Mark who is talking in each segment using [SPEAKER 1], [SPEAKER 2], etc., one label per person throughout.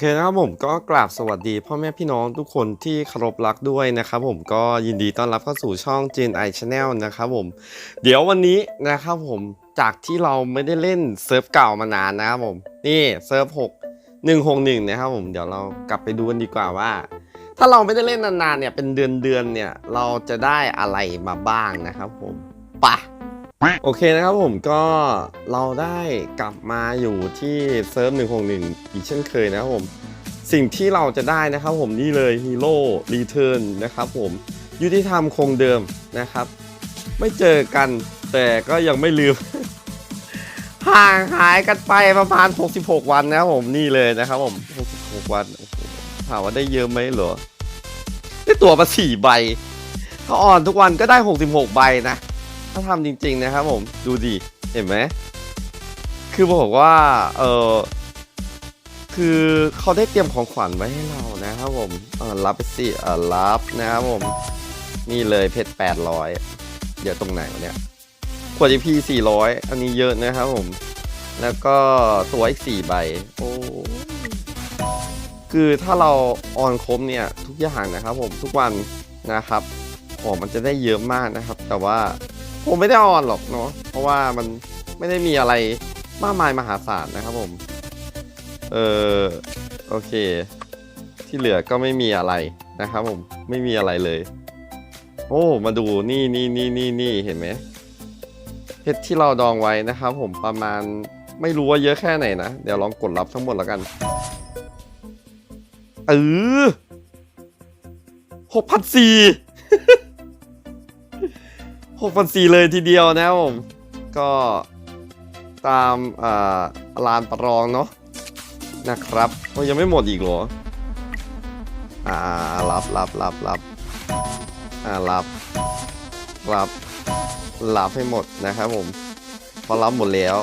[SPEAKER 1] อเคนะครับผมก็กราบสวัสดี พ่อแม่พี่น้องทุกคนที่เคารพรักด้วยนะครับผมก็ยินดีต้อนรับเข้าสู่ช่อง Gen I Channel นะครับผม เดี๋ยววันนี้นะครับผมจากที่เราไม่ได้เล่นเซิร์ฟเก่ามานานนะครับผมนี่เซิร์ฟ6 161นะครับผมเดี๋ยวเรากลับไปดูกันดีกว่าว่า ถ้าเราไม่ได้เล่นนานๆเนี่ยเป็นเดือนๆเนี่ยเราจะได้อะไรมาบ้างนะครับผม โอเคนะครับผมก็เราได้กลับมาอยู่ที่เซิร์ฟ161อีกเช่นเคยนะครับผม สิ่งที่เราจะได้นะครับผมนี่เลยฮีโร่รีเทิร์นนะครับผมยุติธรรมคงเดิมนะครับ ไม่เจอกันแต่ก็ยังไม่ลืม ห่างหายกันไปประมาณ 66 วันนะครับผมนี่เลยนะครับผม 66 วันถามว่าได้เยอะไหมเหรอ ได้ตัวมาสี่ใบถ้าอ่อนทุกวันก็ได้ 66 ใบนะ ถ้าทำจริงๆนะครับผมดูดิเห็นไหมคือบอกว่าเออคือเขาได้เตรียมของขวัญไว้ให้เรานะครับผมเออรับไปสิเออรับนะครับผม นี่เลยเพชร800เดี๋ยวตรงไหนวะเนี่ยขวด EP 400อันนี้เยอะนะครับผม แล้วก็ตัวอีก4ใบโอ้คือถ้าเราออนครบเนี่ยทุกอย่างนะครับผมทุกวันนะครับของมันจะได้เยอะมากนะครับ แต่ว่า ผมไม่ได้ออนหรอกเนาะเพราะว่ามันไม่ได้มีอะไรมากมายมหาศาลนะครับผม เออโอเค ที่เหลือก็ไม่มีอะไรนะครับผมไม่มีอะไรเลย โอ้มาดูนี่นี่นี่นี่นี่เห็นไหมเพชรที่เราดองไว้นะครับผมประมาณไม่รู้ว่าเยอะแค่ไหนนะ เดี๋ยวลองกดรับทั้งหมดแล้วกันเออหกพันสี่ หกพันสี่เลยทีเดียวนะครับผม ก็ตามอ่าลานประรองเนาะนะครับโอ้ยังไม่หมดอีกเหรอ อ่ารับรับรับรับอ่ารับรับรับให้หมดนะครับผม พอรับหมดแล้ว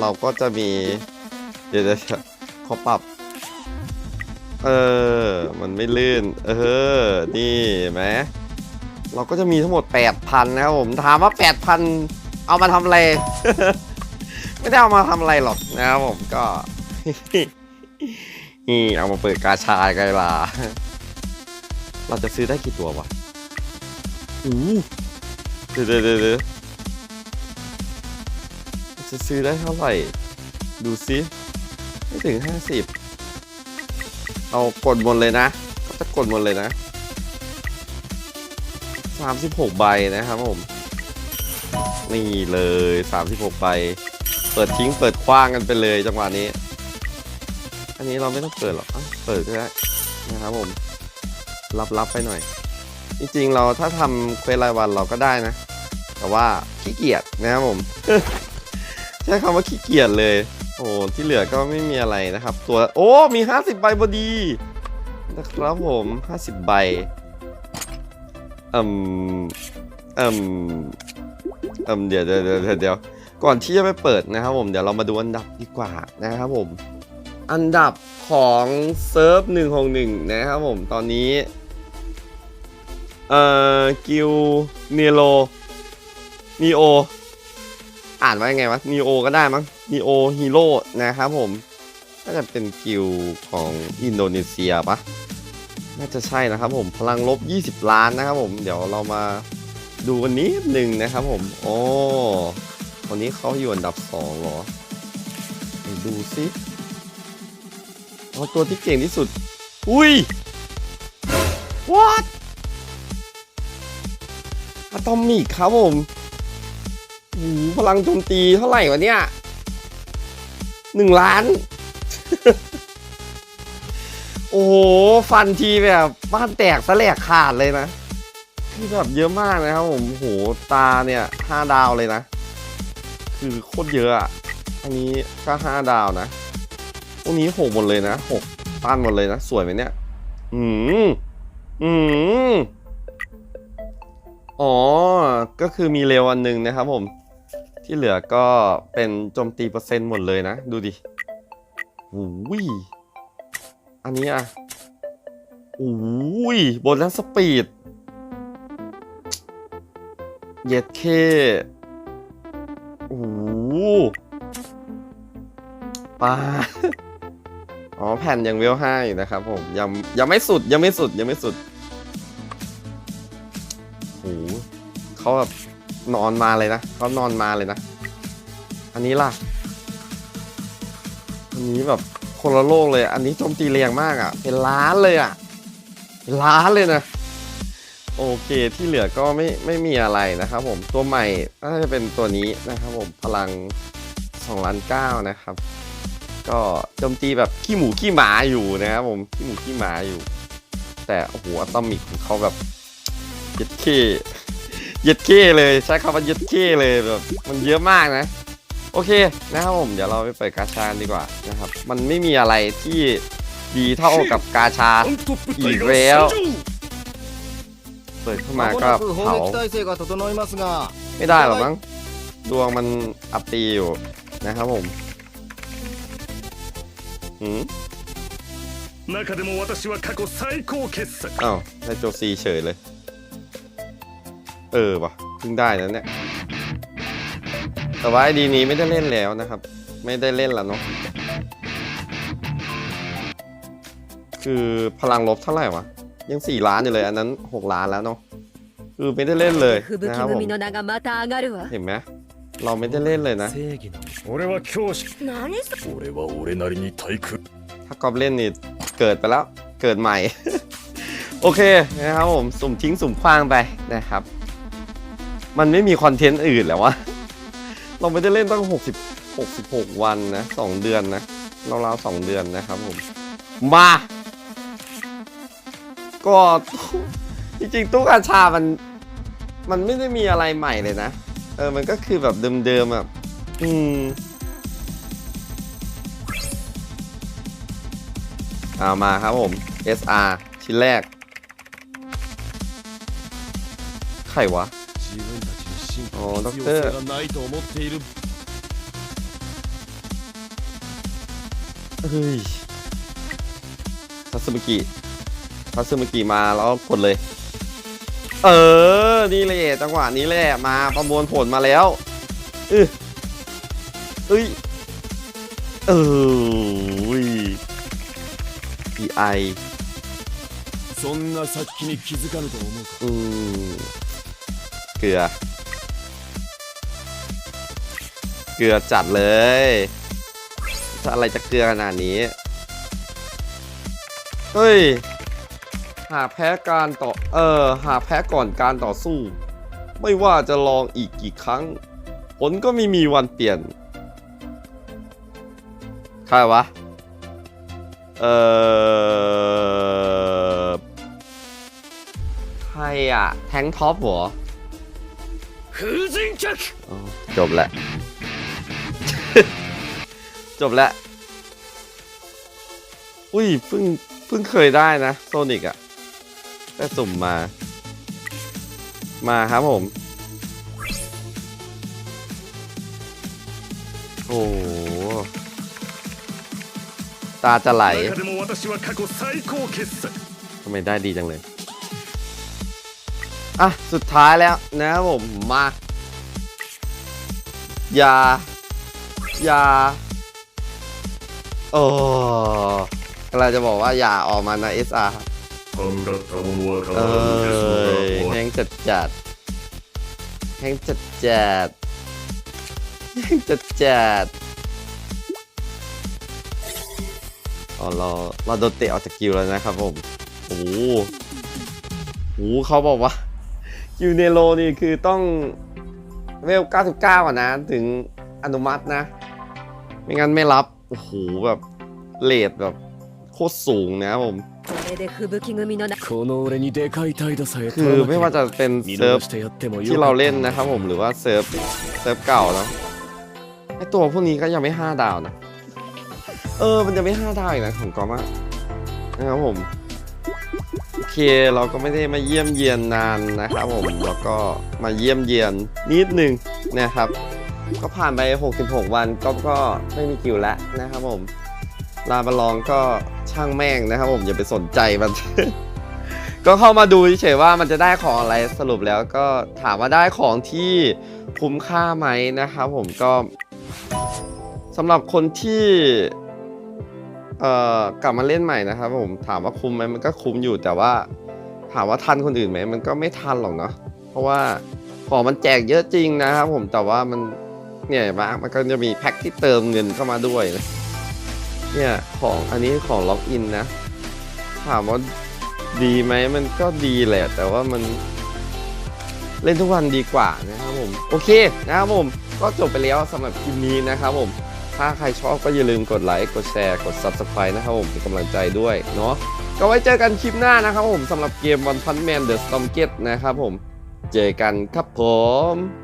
[SPEAKER 1] เราก็จะมี เดี๋ยวเดี๋ยวเดี๋ยวเขาปรับ เออ มันไม่ลื่น เออ นี่ไหม เราก็จะมีทั้งหมด 8,000 นะครับผม ถามว่า 8,000 เอามาทำอะไร ไม่ได้เอามาทำอะไรหรอกนะครับผมก็ นี่เอามาเปิดกาชาไกลาเราจะซื้อได้กี่ตัววะอู้เดี๋ยวเดี๋ยวเดี๋ยวเดี๋ยวจะซื้อได้เท่าไหร่ ดูซิ ไม่ถึง 50 เอากดหมดเลยนะ ก็จะกดหมดเลยนะ 36 ใบนะครับผม นี่เลย 36 ใบ เปิดทิ้งเปิดคว้างกันไปเลยจังหวะนี้ อันนี้เราไม่ต้องเปิดหรอกเปิดก็ได้นะครับผม รับๆไปหน่อย จริงๆเราถ้าทำเควสรายวันเราก็ได้นะ แต่ว่าขี้เกียจนะครับผม ใช้คำว่าขี้เกียจเลย โอ้ที่เหลือก็ไม่มีอะไรนะครับ ตัว โอ้ มี 50 ใบพอดีนะครับผม 50 ใบ อืมอืมอืมเดี๋ยวเดี๋ยวเดี๋ยวเดี๋ยวก่อนที่จะไปเปิดนะครับผมเดี๋ยวเรามาดูอันดับดีกว่านะครับผม อันดับของเซิร์ฟ161นะครับผมตอนนี้เอ่อกิลเนโลนีโออ่านว่ายังไงวะนีโอก็ได้มั้งนีโอฮีโร่นะครับผมน่าจะเป็นกิลของอินโดนีเซียปะ น่าจะใช่นะครับผมพลังลบ 20 ล้านนะครับผม เดี๋ยวเรามาดูกันนิดหนึ่งนะครับผมโอ้วันนี้เขาอยู่อันดับ2เหรอไปดูซิเอาตัวที่เก่งที่สุด อุ้ย what อะตอมิกครับผมโอ้พลังโจมตีเท่าไหร่วะเนี่ยหนึ่งล้าน โอ้โห ฟันทีแบบบ้านแตกสแลกขาดเลยนะคือแบบเยอะมากนะครับผมโอ้โหตาเนี่ยห้าดาวเลยนะ คือโคตรเยอะอะอันนี้ก็ห้าดาวนะพวกนี้หกหมดเลยนะหกต้นหมดเลยนะ สวยไหมเนี่ย อืมอืมอ๋อ ก็คือมีเร็วอันหนึ่งนะครับผม ที่เหลือก็เป็นโจมตีเปอร์เซ็นต์หมดเลยนะ ดูดิโอย อันนี้อะโอ้ยบนัสสปีด เย็ดเคโอ้โหปลาอ๋อ แผ่นยังเวลห้าอยู่นะครับผม ยังยังไม่สุดยังไม่สุดยังไม่สุดโหเขาแบบนอนมาเลยนะเขานอนมาเลยนะ อันนี้ล่ะ อันนี้แบบ คนละโลกเลย อันนี้โจมตีแรงมากอะ่ะ เป็นล้านเลยอะ่ะเป็นล้านเลยนะ โอเคที่เหลือก็ไม่ไม่มีอะไรนะครับผมตัวใหม่น่าจะเป็นตัวนี้นะครับผมพลัง2ล้านเก้านะครับ ก็โจมตีแบบขี้หมูขี้หมาอยู่นะครับผมขี้หมูขี้หมาอยู่ แต่โอ้โหอะตอมิกของเขาแบบยึดเคยึดเคเลยใช้คำว่ายึดเคเลยแบบมันเยอะมากนะ โอเคนะครับผมเดี๋ยวเราไปเปิดกาชาดีกว่านะครับ มันไม่มีอะไรที่ดีเท่ากับกาชา
[SPEAKER 2] い
[SPEAKER 1] いるよเปิดขึ้นมา
[SPEAKER 3] まも
[SPEAKER 1] ก็
[SPEAKER 3] なく砲
[SPEAKER 1] เผา
[SPEAKER 3] 撃体制が整いますが
[SPEAKER 1] ไม่ได้หรอกมั้งดวงมันอัปตีอยู่นะครับผมหืม
[SPEAKER 2] 中でも私は過去最高傑作
[SPEAKER 1] อ้าวได้โจซีเฉยเลย เออว่ะเพิ่งได้นั้นเนี่ย แต่ว่าไอดีนี้ไม่ได้เล่นแล้วนะครับ ไม่ได้เล่นแล้วเนาะคือพลังลบเท่าไหร่วะ ยังสี่ล้านอยู่เลย อันนั้นหกล้านแล้วเนาะคือไม่ได้เล่นเลยนะครับผมเห็นไหมเราไม่ได้เล่นเลยนะถ้ากอบเล่นนี่เกิดไปแล้วเกิดใหม่ โอเคนะครับผมสุ่มทิ้งสุ่มคว้างไปนะครับ มันไม่มีคอนเทนต์อื่นแล้ววะ เราไม่ได้เล่นตั้ง 60 66 วันนะ 2 เดือนนะราวๆ2เดือนนะครับผม มา ก็จริงๆตู้กาชามัน มันไม่ได้มีอะไรใหม่เลยนะ เออ มันก็คือแบบเดิมๆแบบอืมเอามาครับผม SR ชิ้นแรก ใครวะ
[SPEAKER 3] 自分たちに進化
[SPEAKER 1] おー
[SPEAKER 3] の必要性がないと思っている
[SPEAKER 1] เฮ้ยทัตสึมิกิทัตสึมิกิมาแล้วกดเลย เออ นี่เลยจังหวะนี้แหละ มาประมวลผลมาแล้วเออเอ้ย เอออุ้ย PI
[SPEAKER 3] そんな殺気に気づかぬと思うか
[SPEAKER 1] อืม เกลือ เกลือจัดเลยจะอะไรจะเกลือขนาดนี้ เฮ้ย หากแพ้การต่อ เออ หากแพ้ก่อนการต่อสู้ ไม่ว่าจะลองอีกกี่ครั้ง ผลก็ไม่มีวันเปลี่ยน ใครวะ เออใครอะแทงท็อปหรอจบแหละ จบแล้วอุ้ยเพิ่งเพิ่งเคยได้นะโซนิกอะแต่สุ่มมา มาครับผม โอ้ตาจะไหลทำไมได้ดีจังเลย อะ สุดท้ายแล้วนะครับผมมา อย่า อย่าโอ้กำลัจะบอกว่าอย่าออกมานะ SR เอ้ยแห้งจัดจัดแห้งจัดจัดแห้งจัดจัดอ๋อเราเราโดนเตะออกจากคิวแล้วนะครับผมโอ้โหโอ้เขาบอกว่าคิวเนโรนี่คือต้องเวล 99 อะนะ ถึงอนุมัตินะ ไม่งั้นไม่รับ โอ้โหแบบเลทแบบโคตรสูงนะครับผมคือไม่ว่าจะเป็นเซิร์ฟที่เราเล่นนะครับผมหรือว่าเซิร์ฟเซิร์ฟเก่านะไอตัวพวกนี้ก็ยังไม่ห้าดาวนะ เออ มันจะไม่ห้าดาวอีกนะของกอมะนะครับผมโอเคเราก็ไม่ได้มาเยี่ยมเยียนนานนะครับผมแล้วก็มาเยี่ยมเยียนนิดนึงนะครับ ก็ผ่านไป 66 วันก็ก็ไม่มีกิวแล้วนะครับผม ลาบาลองก็ช่างแม่งนะครับผมอย่าไปสนใจมัน ก็เข้ามาดูเฉยๆว่ามันจะได้ของอะไรสรุปแล้วก็ถามว่าได้ของที่คุ้มค่าไหมนะครับผมก็สำหรับคนที่เอ่อกลับมาเล่นใหม่นะครับผมถามว่าคุ้มไหมมันก็คุ้มอยู่แต่ว่า ถามว่าทันคนอื่นไหมมันก็ไม่ทันหรอกเนาะเพราะว่าของมันแจกเยอะจริงนะครับผมแต่ว่ามัน เนี่ยเห็นปะมันก็จะมีแพ็คที่เติมเงินเข้ามาด้วยนะเนี่ยของอันนี้ของล็อกอินนะ ถามว่าดีไหมมันก็ดีแหละ แต่ว่ามันเล่นทุกวันดีกว่านะครับผม โอเคนะครับผม ก็จบไปแล้วสำหรับคลิปนี้นะครับผม ถ้าใครชอบก็อย่าลืมกดไลค์กดแชร์กด Subscribe นะครับผมเป็นกำลังใจด้วยเนาะก็ไว้เจอกันคลิปหน้านะครับผมสำหรับเกม One Punch Man The Storm Gate นะครับผม เจอกันครับผม